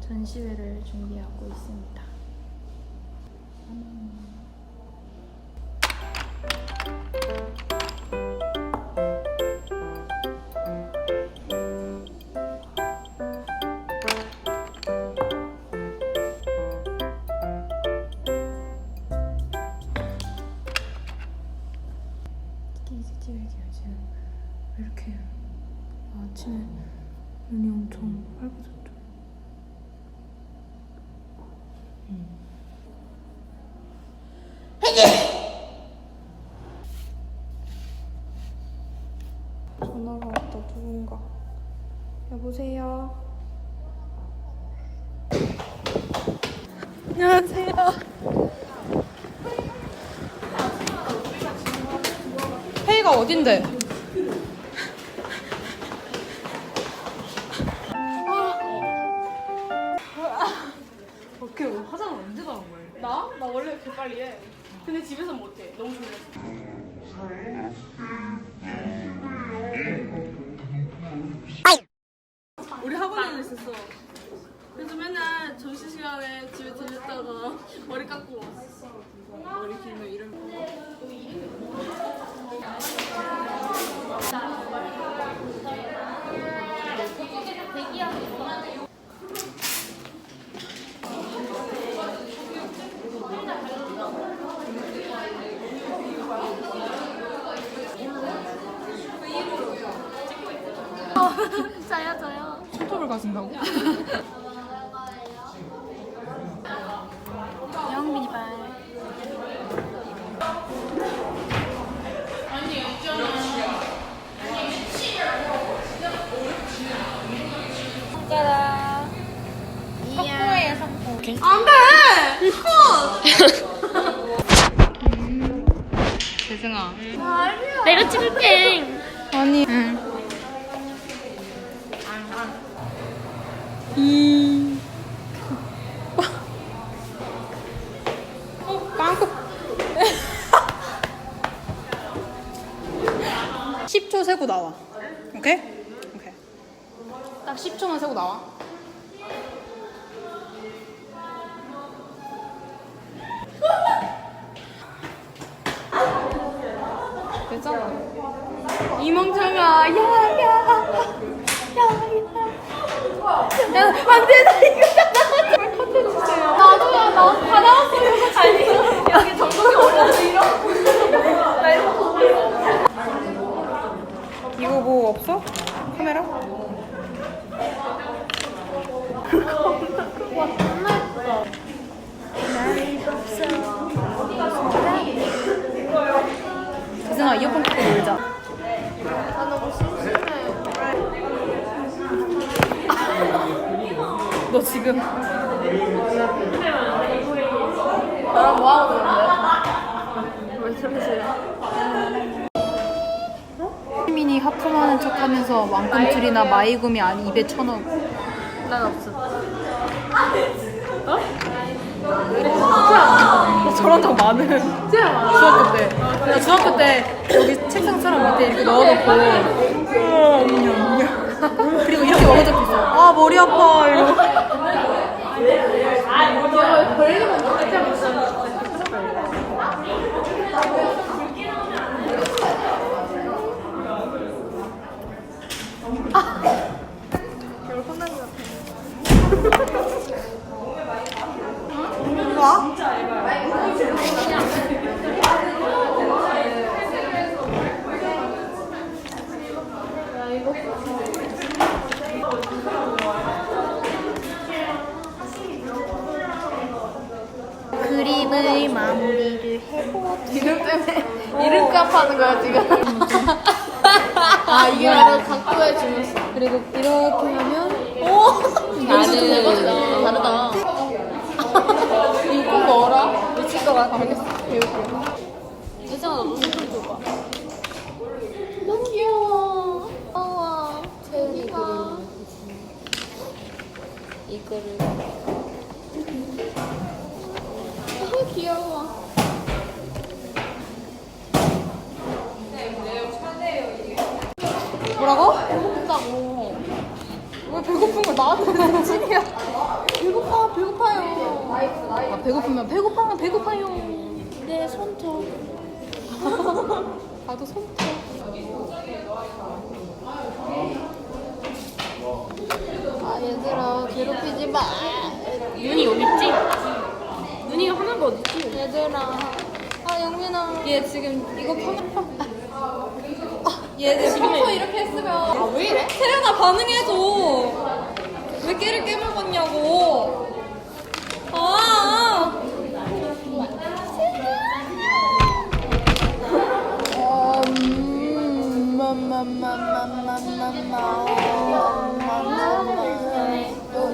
전시회를 준비하고 있습니다. 이 아, 아침에 눈이 엄청 빨개졌죠? 전화가 왔다 누군가 여보세요 안녕하세요 회의가 어딘데? 오케이 화장 언제 나온 거예요? 나? 나 원래 이렇게 빨리 해. 근데 집에서 못해. 너무 졸려. 우리 학원에는 있었어. 그래서 맨날 점심시간에 집에 들렸다가 머리 깎고 왔어. 머리 길면 이런 저요 저요 손톱을 가진다고? 영민이 발 손가락 이야 재승아. 내가 찍을게 아니. 응. 세고 나와. 오케이? 오케이. 딱 10초만 세고 나와. 됐잖아. 이멍청아, 야, 야, 야, 야, 안 되나, 이거. 제발 컨텐츠세요. 나도야, 나다 나왔어요. 아니, 여기 정국이 올라서 이러고. 나 이러고. 이거 뭐 없어? 카메라? 재승아, 이어폰 꽂고 놀자. 너 지금 나랑 뭐하고 노는데? 왜 저러세요? 미니 하품하는 척하면서 왕꿈틀이나 마이구미 아니 입에 쳐넣어. 난 없어 나 저런 적 많음. 중학교 때. 나 중학교 때 여기 책상처럼 밑에 이렇게 넣어놓고 그리고 이렇게 먹은 적도 있어. 아 머리 아파 이러고. 그림을 마무리를 해보 이름 때문에 이름값 하는 거야 지금. 아 이게 바로 각도의 주문수 그리고 이렇게 하면 여기서 좀 대박이다. 다르다. 이거 꼭 넣어라. 미칠 것 같아. 알겠어. 배울게. 예정아 너도 손좀 줘봐. 너무 귀여워. 우와 재훈이가. 이거를. 아, 귀여워. 뭐라고? 배고프다고. 왜 배고픈 걸 나한테 지이야 배고파, 배고파요. 아, 배고프면 배고파면 배고파요. 내 손톱. 나도 손톱. 아, 얘들아, 괴롭히지 마. 눈이? 눈이 하는 거 어디 있지? 얘들아. 아, 영민아. 얘 지금 이거 파면 얘 지금 평소 이렇게 했으면 아 왜 이래? 세련아 반응해줘 왜 깨를 깨먹었냐고 아 음,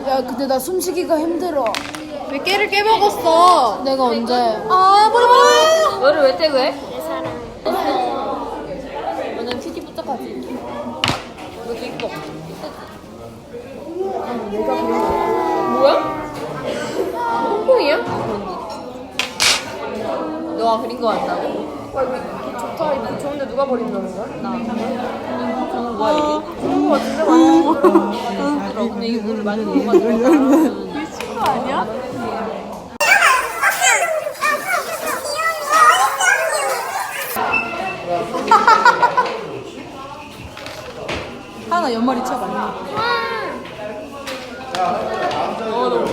야, 근데 나 숨쉬기가 힘들어. 왜 깨를 깨먹었어 내가 언제? 아 머리 머리 너를 왜 태그해? 완전 티티 부탁하지. 이거 되게 이뻐 뭐야? 홍콩이야? 너가 그린 거 같다고? 좋다 이거 좋은데 누가 버린다는 거야? 나 저는 뭐야 이게? 그런 거 같은데 많이 들어 근데 이게 물을 많이 넣어가지고 미친 거 아니야? 하나 연말이 차 맞나? 어너뭐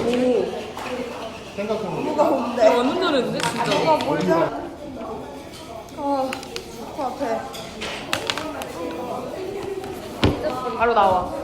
뭐가 뭔데? 완전 잘했는데 진짜 뭐가 뭘까? 아, 코 앞에 바로 나와